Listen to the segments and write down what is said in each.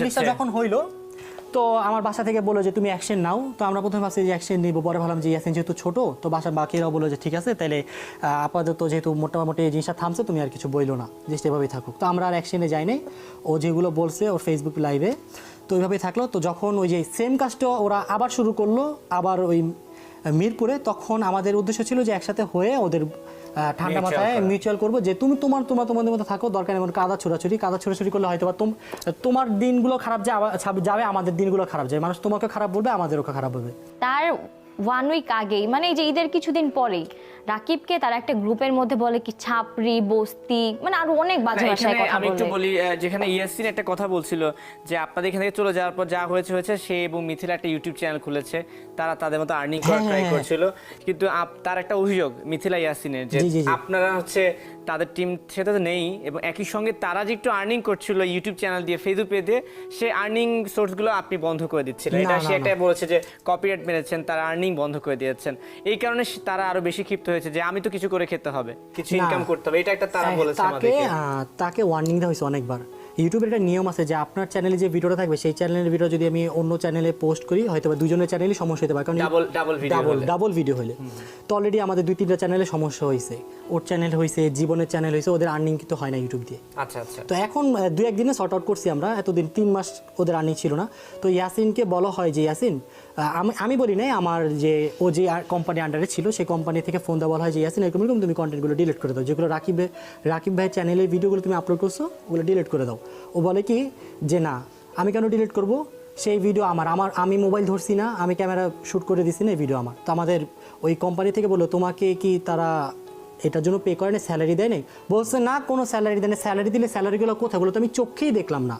জিনিসটা যখন হইল তো আমার বাসা থেকে বলল যে তুমি অ্যাকশন নাও। তো আমরা প্রথমে ভাবছি যে অ্যাকশন নিব। পরে ভাবলাম যে ইয়াসিন যেহেতু ছোট তো বাসার বাকিরাও বলল যে ঠিক আছে তাহলে আপাতত যেহেতু মোটামুটি এই জিনিসটা থামছে তুমি আর কিছু বইলো না। জিনিসটা এভাবেই থাকুক। তো আমরা আর অ্যাকশনে যাই নাই। ও যেগুলো বলছে ওর ফেসবুক লাইভে তো ওইভাবেই থাকল। তো যখন ওই যে সেম কাজটা ওরা আবার শুরু করল আবার ওই মিরপুরে তখন আমাদের উদ্দেশ্য ছিল যে একসাথে হয়ে ওদের ঠান্ডা মাথায় মিউচুয়াল করব যে তুমি তোমার তোমার তোমাদের মধ্যে থাকো দরকার নেই কাদা ছোড়াছুরি কাদা ছোড়াছুরি করলে হয়তো বা তোমার দিনগুলো খারাপ যায় যাবে আমাদের দিনগুলো খারাপ যাবে। মানুষ তোমাকে খারাপ বলবে আমাদেরও খারাপ বলবে। তার ওয়ান উইক আগেই মানে এই যে ঈদের কিছুদিন পরেই রাকিবকে তারা একটা গ্রুপের মধ্যে বলে কি ছাপরি বস্তি মানে আরও অনেক বাজে ভাষায় কথা আমি একটু বলি। যেখানে ইয়াসিন একটা কথা বলছিল যে আপনাদের এখান থেকে চলে যাওয়ার পর যা হয়েছে হয়েছে সে এবং মিথিলা একটা ইউটিউব চ্যানেল খুলেছে। তারা তাদের মতো আর্নিং করার হ্যাঁ, ট্রাই হ্যাঁ, করছিল। কিন্তু আপ- তার একটা অভিযোগ মিথিলা ইয়াসিনের যে। আপনারা হচ্ছে তাদের টিম সেটা তো নেই এবং একই সঙ্গে তারা যে একটু আর্নিং করছিল ইউটিউব চ্যানেল দিয়ে ফেসবুক পে দিয়ে সে আর্নিং সোর্সগুলো আপনি বন্ধ করে দিচ্ছিলেন। এটা সে একটাই একটা বলেছে যে কপিরাইট মেরেছেন তারা আর্নিং বন্ধ করে দিয়েছেন। এই কারণে তারা আরও বেশি ক্ষিপ্ত হয়েছে যে আমি তো কিছু করে খেতে হবে কিছু ইনকাম করতে হবে। এটা একটা তারা হ্যাঁ, বলেছে আমাদেরকে। তাকে ওয়ার্নিং দেওয়া হয়েছে অনেকবার। ইউটিউবের একটা নিয়ম আছে যে আপনার চ্যানেলে যে ভিডিওটা থাকবে সেই চ্যানেলের ভিডিও যদি আমি অন্য চ্যানেলে পোস্ট করি হয়তো বা দুজনের চ্যানেলই সমস্যা হতে পারে। কারণ ডাবল ডাবল ভিডিও হলে। তো অলরেডি আমাদের দুই তিনটা চ্যানেলে সমস্যা হয়েছে ওর চ্যানেল হয়েছে জীবনের চ্যানেল হয়েছে ওদের আর্নিং কিন্তু হয় না ইউটিউব দিয়ে। আচ্ছা আচ্ছা। তো এখন দু একদিনে শর্ট আউট করছি আমরা। এতদিন তিন মাস ওদের আর্নিং ছিল না। তো ইয়াসিনকে বলা হয় যে ইয়াসিন আমি আমি বলি নাই, আমার যে ও যে কোম্পানি আন্ডারে ছিল, সেই কোম্পানি থেকে ফোন দেওয়া হয় যে, ইয়াসিন এরকম এরকম তুমি কন্টেন্টগুলো ডিলিট করে দাও। যেগুলো রাকিব রাকিব ভাইয়ের চ্যানেলের ভিডিওগুলো তুমি আপলোড করছ, ওগুলো ডিলিট করে দাও। ও বলে কি, যে না, আমি কেন ডিলিট করব? সেই ভিডিও আমার। আমার আমি মোবাইল ধরছি না, আমি ক্যামেরা শ্যুট করে দিছি না এই ভিডিও আমার। তো আমাদের ওই কোম্পানি থেকে বলল, তোমাকে কি তারা এটার জন্য পে করে না স্যালারি দেয় নাই বলছে, না, কোনো স্যালারি দেয় না। স্যালারি দিলে স্যালারিগুলো কোথায়? বলো, তো আমি চোখেই দেখলাম না।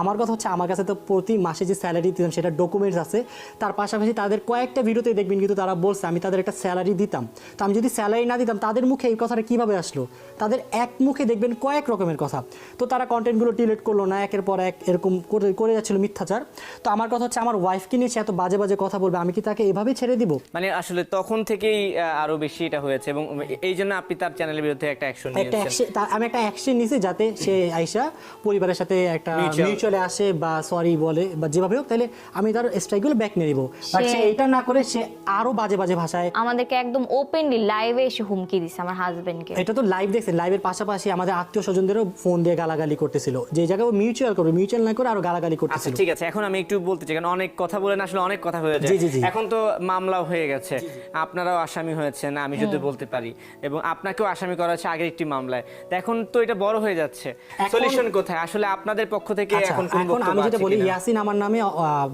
আমার কথা হচ্ছে, আমার কাছে তো প্রতি মাসে যে স্যালারি দিতাম, সেটা ডকুমেন্টস আছে। তার পাশাপাশি তাদের কয়েকটা ভিডিওতে দেখবেন কিন্তু তারা বলছে, আমি তাদের একটা স্যালারি দিতাম। তো আমি যদি স্যালারি না দিতাম, তাদের মুখে এই কথাটা কীভাবে আসলো? তাদের এক মুখে দেখবেন কয়েক রকমের কথা। তো তারা কন্টেন্টগুলো ডিলিট করল না, একের পর এক এরকম করে করে যাচ্ছিল মিথ্যাচার। তো আমার কথা হচ্ছে, আমার ওয়াইফকে নিয়ে সে এত বাজে বাজে কথা বলবে, আমি কি তাকে এভাবেই ছেড়ে দিব? মানে আসলে তখন থেকেই আরও বেশি এটা হয়েছে এবং এই জন্য আপনি তার চ্যানেলের বিরুদ্ধে একটা অ্যাকশন নিয়েছেন। আমি একটা অ্যাকশন নিছি যাতে সে আইসা পরিবারের সাথে একটা. মিউচুয়ালে আসে বা সরি বলে বা যেভাবে হোক তাহলে আমি তার স্ট্রাইকগুলো ব্যাক নিয়ে নিব। বাট সে- এটা না করে সে আরও বাজে বাজে ভাষায় আমাদেরকে একদম ওপেনলি লাইভে এসে হুমকি দিছে আমার হাজবেন্ডকে এটা তো লাইভ দেখছে লাইভের পাশাপাশি আমাদের আত্মীয় স্বজনদেরও ফোন দিয়ে গালাগালি করতেছিল। যে জায়গায় মিউচুয়াল করবে মিউচুয়াল না করে আরও গালাগালি আচ্ছা করতেছিল। ঠিক আছে এখন আমি একটু বলতে চাই কারণ অনেক কথা বলেন আসলে অনেক কথা হয়ে যায়। জি, জি, জি। এখন তো মামলাও হয়ে গেছে। আপনারাও আসামি হয়েছেন আমি যদি বলতে পারি। এবং আপনাকেও আসামি করা হয়েছে আগের একটি মামলায়। তো এখন তো এটা বড় হয়ে যাচ্ছে। সলিউশন কোথায়? আসলে আপনাদের পক্ষ থেকে আচ্ছা, এখন কোন আমি যেটা বলি ইয়াসিন আমার নামে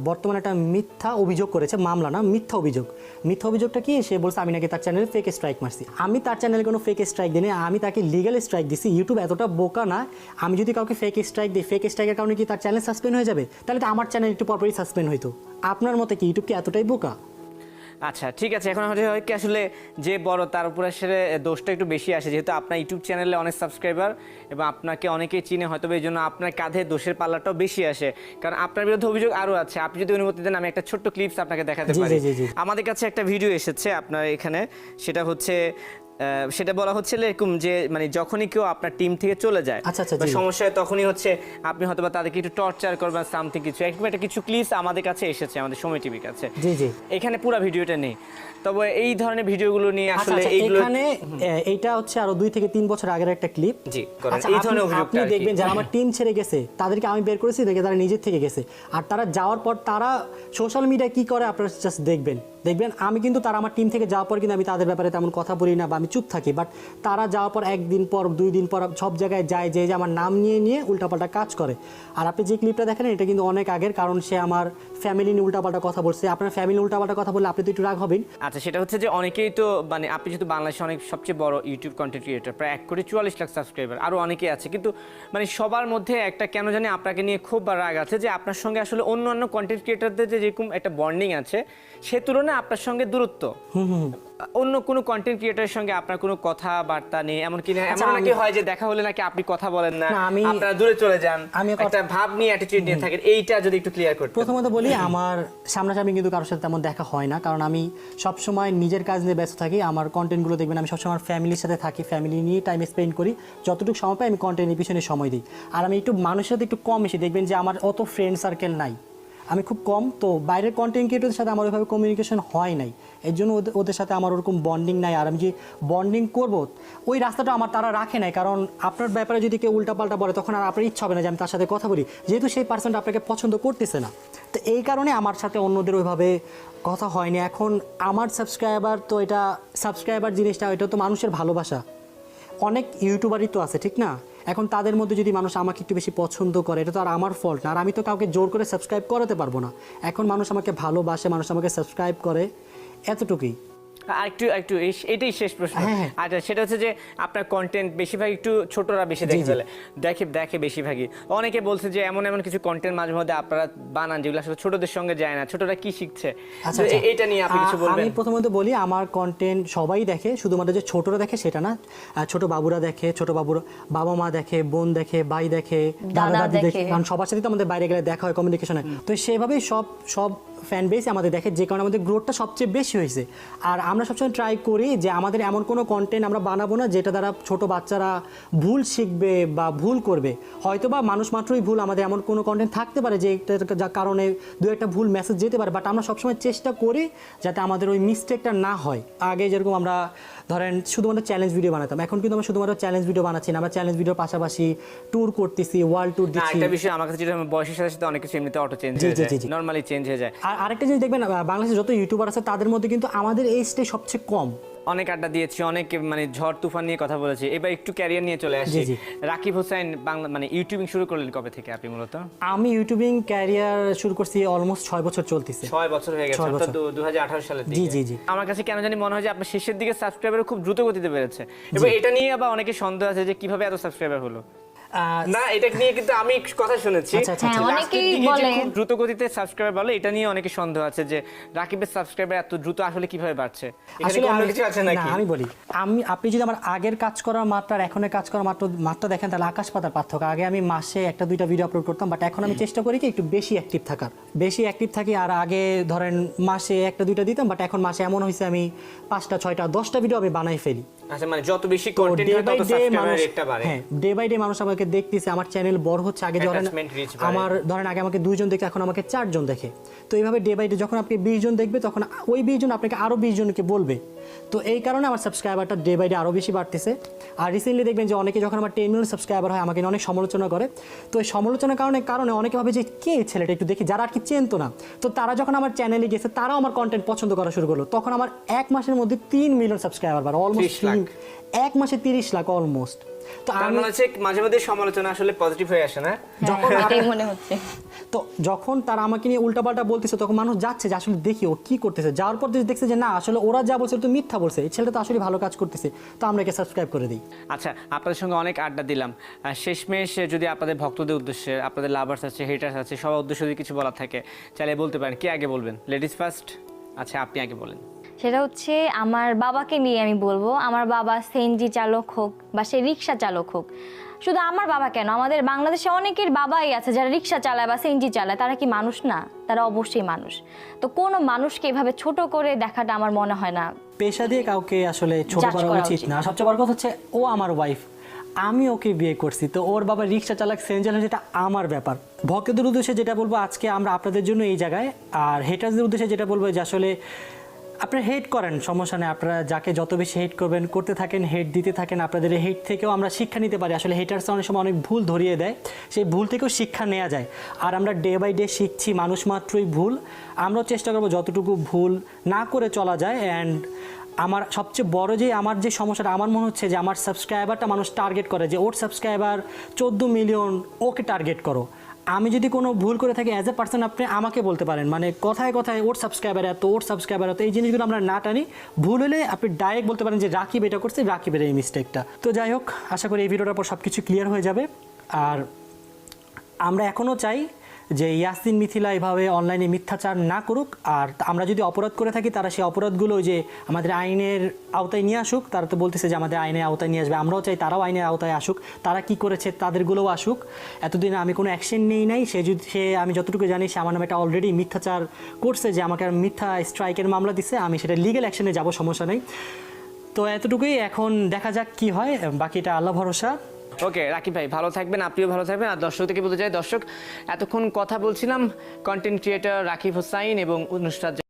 বর্তমানে একটা মিথ্যা অভিযোগ করেছে মামলা না মিথ্যা অভিযোগ। মিথ্যা অভিযোগটা কি? সে বলছে আমি নাকি তার চ্যানেলে ফেক স্ট্রাইক মারছি। আমি তার চ্যানেলে কোনো ফেক স্ট্রাইক দিই আমি তাকে লিগ্যাল স্ট্রাইক দিছি। ইউটিউব এতটা বোকা না আমি যদি কাউকে ফেক স্ট্রাইক দিই ফেক স্ট্রাইকের কারণে কি তার চ্যানেল সাসপেন্ড হয়ে যাবে? তাহলে তো আমার চ্যানেল একটু পরপরই সাসপেন্ড হইতো। আপনার মতে কি ইউটিউব কি এতটাই বোকা? আচ্ছা ঠিক আছে এখন হচ্ছে হয় কি আসলে যে বড় তার উপরে আসলে দোষটা একটু বেশি আসে। যেহেতু আপনার ইউটিউব চ্যানেলে অনেক সাবস্ক্রাইবার এবং আপনাকে অনেকে চিনে হয়তো এই জন্য আপনার কাঁধে দোষের পাল্লাটাও বেশি আসে। কারণ আপনার বিরুদ্ধে অভিযোগ আরও আছে। আপনি যদি অনুমতি দেন আমি একটা ছোট্ট ক্লিপস আপনাকে দেখাতে পারি। আমাদের কাছে একটা ভিডিও এসেছে আপনার এখানে। সেটা হচ্ছে সেটা বলা হচ্ছে এরকম যে মানে যখনই কেউ আপনার টিম থেকে চলে যায় আচ্ছা, আচ্ছা, বা। সমস্যা তখনই হচ্ছে আপনি হয়তো বা তাদেরকে একটু টর্চার করবেন সামথিং কিছু। এরকম একটা কিছু ক্লিপস আমাদের কাছে এসেছে আমাদের সময় টিভির কাছে। জি জি। এখানে পুরো ভিডিওটা নেই। তবে এই ধরনের ভিডিওগুলো নিয়ে আচ্ছা আসলে এখানে এইটা হচ্ছে আরও দুই থেকে তিন বছর আগের একটা ক্লিপ জি, এই ধরনের আপনি দেখবেন যারা আমার টিম ছেড়ে গেছে তাদেরকে আমি বের করেছি দেখে তারা নিজের থেকে গেছে। আর তারা যাওয়ার পর তারা সোশ্যাল মিডিয়া কি করে আপনারা জাস্ট দেখবেন। দেখবেন, আমি কিন্তু তারা আমার টিম থেকে যাওয়ার পর কিন্তু আমি তাদের ব্যাপারে তেমন কথা বলি না বা আমি চুপ থাকি বাট তারা যাওয়ার পর একদিন পর, দুই দিন পর সব জায়গায় যায় যে আমার নাম নিয়ে নিয়ে উল্টাপাল্টা কাজ করে। আর আপনি যে ক্লিপটা দেখেন, এটা কিন্তু অনেক আগের, কারণ সে আমার ফ্যামিলি নিয়ে উল্টাপাল্টা কথা বলছে। আপনার ফ্যামিলি উল্টাপাল্টা কথা বললে আপনি তো একটু রাগ হবেন। আচ্ছা সেটা হচ্ছে যে অনেকেই তো মানে আপনি যেহেতু বাংলাদেশে অনেক সবচেয়ে বড় ইউটিউব কন্টেন্ট ক্রিয়েটর প্রায় এক কোটি চুয়াল্লিশ লাখ সাবস্ক্রাইবার আরও অনেকেই আছে। কিন্তু মানে সবার মধ্যে একটা কেন জানি আপনাকে নিয়ে খুব রাগ আছে যে আপনার সঙ্গে আসলে অন্য অন্য কন্টেন্ট ক্রিয়েটরদের যে যেরকম একটা বন্ডিং আছে, সে তুলনায় আপনার সঙ্গে দূরত্ব? অন্য কোনো কন্টেন্ট ক্রিয়েটরের সঙ্গে আপনার কোনো কথাবার্তা নেই? এমনকি না- আচ্ছা, এমন নাকি হয় যে দেখা হলে নাকি আপনি কথা বলেন না? না, আমি- আপনারা দূরে চলে যান। আমি একটা ভাব নিয়ে অ্যাটিটিউড নিয়ে থাকেন। এইটা যদি একটু ক্লিয়ার করতে প্রথমত বলি আমার সামনাসামনি কিন্তু কারোর সাথে তেমন দেখা হয় না। কারণ আমি সবসময় নিজের কাজ নিয়ে ব্যস্ত থাকি। আমার কন্টেন্টগুলো দেখবেন আমি সবসময় আমার ফ্যামিলির সাথে থাকি। ফ্যামিলি নিয়ে টাইম স্পেন্ড করি। যতটুকু সময় পাই আমি কন্টেন্টের পিছনে সময় দিই। আর আমি একটু মানুষের সাথে একটু কম এসে দেখবেন যে আমার অত ফ্রেন্ড সার্কেল নাই। আমি খুব কম, তো বাইরের কন্টেন্ট ক্রিয়েটরদের সাথে আমার ওইভাবে কমিউনিকেশন হয় নাই। এর জন্য ওদের- সাথে আমার ওরকম বন্ডিং নাই। আর আমি যে বন্ডিং করব, ওই রাস্তাটা আমার তারা রাখে নাই। কারণ আপনার ব্যাপারে যদি কেউ উল্টাপাল্টা বলে, তখন আর আপনার ইচ্ছা হবে না যে আমি তার সাথে কথা বলি। যেহেতু সেই পার্সনটা আপনাকে পছন্দ করতেছে না। তো এই কারণে আমার সাথে অন্যদের ওইভাবে কথা হয়নি। এখন আমার সাবস্ক্রাইবার তো এটা সাবস্ক্রাইবার জিনিসটা, এটা তো মানুষের ভালোবাসা। অনেক ইউটিউবারই তো আছে, ঠিক না? এখন তাদের মধ্যে যদি মানুষ আমাকে একটু বেশি পছন্দ করে, এটা তো আর আমার ফল্ট না। আর আমি তো কাউকে জোর করে সাবস্ক্রাইব করাতে পারব না। এখন মানুষ আমাকে ভালোবাসে, মানুষ আমাকে সাবস্ক্রাইব করে। এতটুকুই। আর একটু এটাই শেষ প্রশ্ন হ্যাঁ, হ্যাঁ। আচ্ছা সেটা হচ্ছে যে আপনার কন্টেন্ট বেশিরভাগ একটু ছোটরা বেশি দেখে। ফেলে দেখে দেখে বেশিরভাগই অনেকে বলছে যে এমন এমন কিছু কন্টেন্ট মাঝে মধ্যে আপনারা বানান যেগুলো আসলে ছোটদের সঙ্গে যায় না ছোটরা কি শিখছে আচ্ছা আচ্ছা। এটা নিয়ে আপনি কিছু বলবেন আমি প্রথমত বলি আমার কন্টেন্ট সবাই দেখে শুধুমাত্র যে ছোটরা দেখে সেটা না ছোট বাবুরা দেখে ছোট বাবুরা বাবা মা দেখে বোন দেখে ভাই দেখে দাদা দাদা দেখে। কারণ সবার সাথে তো আমাদের বাইরে গেলে দেখা হয় কমিউনিকেশনে তো সেভাবেই সব সব ফ্যান বেস আমাদের দেখে যে কারণে আমাদের গ্রোথটা সবচেয়ে বেশি হয়েছে। আর আমরা সবসময় ট্রাই করি যে আমাদের এমন কোনো কন্টেন্ট আমরা বানাবো না যেটা দ্বারা ছোট বাচ্চারা ভুল শিখবে বা ভুল করবে। হয়তো বা মানুষ মাত্রই ভুল আমাদের এমন কোনো কন্টেন্ট থাকতে পারে যে এটার যা কারণে দু একটা ভুল মেসেজ যেতে পারে বাট আমরা সবসময় চেষ্টা করি যাতে আমাদের ওই মিস্টেকটা না হয়। আগে যেরকম আমরা ধরেন শুধুমাত্র চ্যালেঞ্জ ভিডিও বানাতাম এখন কিন্তু আমরা শুধুমাত্র চ্যালেঞ্জ ভিডিও বানাচ্ছি না আমরা চ্যালেঞ্জ ভিডিওর পাশাপাশি ট্যুর করতেছি ওয়ার্ল্ড ট্যুর দিচ্ছি। একটা বিষয় আমার কাছে যেটা বয়সের সাথে সাথে অনেক কিছু এমনিতে অটো চেঞ্জ হয়ে যায়। নর্মালি চেঞ্জ হয়ে যায়। আরেকটা জিনিস দেখবেন বাংলাদেশে যত ইউটিউবার আছে তাদের মধ্যে কিন্তু আমাদের এইজটাই সবচেয়ে কম। অনেক আড্ডা দিয়েছি অনেক মানে ঝড় তুফান নিয়ে কথা বলেছি। এবার একটু ক্যারিয়ার নিয়ে চলে আসি। রাকিব হোসেন বাংলা মানে ইউটিউবিং শুরু করলেন কবে থেকে আপনি মূলত? আমি ইউটিউবিং ক্যারিয়ার শুরু করছি অলমোস্ট ছয় বছর চলতেছে। ছয় বছর হয়ে গেছে অর্থাৎ দু হাজার আঠারো সালের জি, জি, জি। আমার কাছে কেন জানি মনে হয় যে আপনার শেষের দিকে সাবস্ক্রাইবার খুব দ্রুত গতিতে বেড়েছে। এবং এটা নিয়ে আবার অনেকে সন্দেহ আছে যে কীভাবে এত সাবস্ক্রাইবার হলো? না এটা নিয়ে কিন্তু আমি কথা শুনেছি। আচ্ছা, আচ্ছা, হ্যাঁ, অনেকেই বলে। দ্রুত গতিতে সাবস্ক্রাইবার বলে এটা নিয়ে অনেকে সন্দেহ আছে যে রাকিবের সাবস্ক্রাইবার এত দ্রুত আসলে কীভাবে বাড়ছে? আসলে অন্য কিছু আছে নাকি? আমি বলি আমি আপনি যদি আমার আগের কাজ করার মাত্রা আর এখনের কাজ করার মাত্রা মাত্রা দেখেন তাহলে আকাশ পাতার পার্থক্য। আগে আমি মাসে একটা দুইটা ভিডিও আপলোড করতাম বাট এখন আমি চেষ্টা করি কি একটু বেশি অ্যাক্টিভ থাকার। বেশি অ্যাক্টিভ থাকি আর আগে ধরেন মাসে একটা দুইটা দিতাম বাট এখন মাসে এমন হয়েছে আমি পাঁচটা ছয়টা দশটা ভিডিও আমি বানাই ফেলি। আচ্ছা মানে যত বেশি কন্টেন্ট ডে হয় বাই তত সাবস্ক্রাইবার রেটটা বাড়ে। হ্যাঁ ডে বাই ডে মানুষ আমাকে দেখতেছে আমার চ্যানেল বড় হচ্ছে আগে ধরেন। আমার ধরেন আগে আমাকে দুইজন দেখে এখন আমাকে চারজন দেখে। তো এইভাবে ডে বাই ডে যখন আপনি বিশ জন দেখবে তখন ওই বিশ জন আপনাকে আরও বিশ জনকে বলবে। তো এই কারণে আমার সাবস্ক্রাইবারটা ডে বাই ডে আরও বেশি বাড়তেছে। আর রিসেন্টলি দেখবেন যে অনেকে যখন আমার টেন মিলিয়ন সাবস্ক্রাইবার হয় আমাকে অনেক সমালোচনা করে। তো এই সমালোচনার কারণে কারণে অনেকে ভাবে যে কে ছেলেটা? একটু দেখি যারা আর কি চেনতো না। তো তারা যখন আমার চ্যানেলে গেছে তারাও আমার কন্টেন্ট পছন্দ করা শুরু করল। তখন আমার এক মাসের মধ্যে তিন মিলিয়ন সাবস্ক্রাইবার বাড়ে অলমোস্ট এক মাসে তিরিশ লাখ অলমোস্ট তো আমি মানে হচ্ছে মাঝে মধ্যে সমালোচনা আসলে পজিটিভ হয়ে আসে না? যখন হ্যাঁ, এটাই মনে হচ্ছে। তো যখন তারা আমাকে নিয়ে উল্টাপাল্টা বলতেছে তখন মানুষ যাচ্ছে যে আসলে দেখি ও কি করতেছে। যাওয়ার পর যদি দেখছে যে না আসলে ওরা যা বলছে তো মিথ্যা বলছে। এই ছেলেটা তো আসলে ভালো কাজ করতেছে। তো আমরা একে সাবস্ক্রাইব করে দিই। আচ্ছা আপনাদের সঙ্গে অনেক আড্ডা দিলাম। শেষমেশ যদি আপনাদের ভক্তদের উদ্দেশ্যে আপনাদের লাভার্স আছে হেটার্স আছে সবার উদ্দেশ্যে যদি কিছু বলার থাকে চাইলে বলতে পারেন। কি আগে বলবেন? লেডিস ফার্স্ট আচ্ছা আপনি আগে বলেন। সেটা হচ্ছে আমার বাবাকে নিয়ে আমি বলব। আমার বাবা সেনজি চালক হোক বা সে রিক্সা চালক হোক। শুধু আমার বাবা কেন? আমাদের বাংলাদেশে অনেকের বাবাই আছে যারা রিক্সা চালায় বা সেনজি চালায়। তারা কি মানুষ না? তারা অবশ্যই মানুষ। তো কোনো মানুষকে এভাবে ছোট করে দেখাটা আমার মনে হয় না। পেশা দিয়ে কাউকে আসলে ছোট করা উচিত না। সবচেয়ে বড় কথা হচ্ছে ও আমার ওয়াইফ আমি ওকে বিয়ে করছি। তো ওর বাবা রিক্সা চালাক সেঞ্জাল যেটা আমার ব্যাপার। ভক্তদের উদ্দেশ্যে যেটা বলব আজকে আমরা আপনাদের জন্য এই জায়গায় আর হেটার্সদের উদ্দেশ্যে যেটা বলব যে আসলে আপনারা হেট করেন, সমস্যা নেই। আপনারা যাকে যত বেশি হেট করবেন, করতে থাকেন হেট দিতে থাকেন, আপনাদের হেট থেকেও আমরা শিক্ষা নিতে পারি। আসলে হেটার্স অনেক সময় অনেক ভুল ধরিয়ে দেয়, সেই ভুল থেকেও শিক্ষা নেওয়া যায়। আর আমরা ডে বাই ডে শিখছি মানুষ মাত্রই ভুল। আমরাও চেষ্টা করব যতটুকু ভুল না করে চলা যায়। অ্যান্ড আমার সবচেয়ে বড় যে আমার যে সমস্যাটা, আমার মনে হচ্ছে যে আমার সাবস্ক্রাইবারটা মানুষ টার্গেট করে যে, ওর সাবস্ক্রাইবার চোদ্দ মিলিয়ন ওকে টার্গেট করো। আমি যদি কোনো ভুল করে থাকি অ্যাজ এ পার্সন আপনি আমাকে বলতে পারেন। মানে কথায় কথায় ওর সাবস্ক্রাইবার এত, ওর সাবস্ক্রাইবার এত, এই জিনিসগুলো আমরা না টানি। ভুল হলে আপনি ডাইরেক্ট বলতে পারেন যে রাকিব এটা করছে, রাকিবের এই মিস্টেকটা তো যাই হোক, আশা করি এই ভিডিওটার পর সব কিছু ক্লিয়ার হয়ে যাবে। আর আমরা এখনও চাই যে ইয়াসিন মিথিলা এভাবে অনলাইনে মিথ্যাচার না করুক, আর আমরা যদি অপরাধ করে থাকি, তারা সেই অপরাধগুলো যে আমাদের আইনের আওতায় নিয়ে আসুক, তারা তো বলতেছে যে আমাদের আইনের আওতায় নিয়ে আসবে। আমরাও চাই তারাও আইনের আওতায় আসুক, তারা কি করেছে তাদেরগুলোও আসুক। এতদিন আমি কোনো অ্যাকশন নেই নাই, সে যদি সে আমি যতটুকু জানি, সে আমার নামে একটা অলরেডি মিথ্যাচার করছে যে আমাকে মিথ্যা স্ট্রাইকের মামলা দিছে, আমি সেটা লিগেল অ্যাকশনে যাব, সমস্যা নেই। তো এতটুকুই, এখন দেখা যাক কি হয়, বাকিটা আল্লাহ ভরসা। ওকে, রাকিব ভাই, ভালো থাকবেন, আপনিও ভালো থাকবেন। আর দর্শক থেকে বলতে চাই, দর্শক, এতক্ষণ কথা বলছিলাম কন্টেন্ট ক্রিয়েটর রাকিব হোসাইন এবং নুসরাত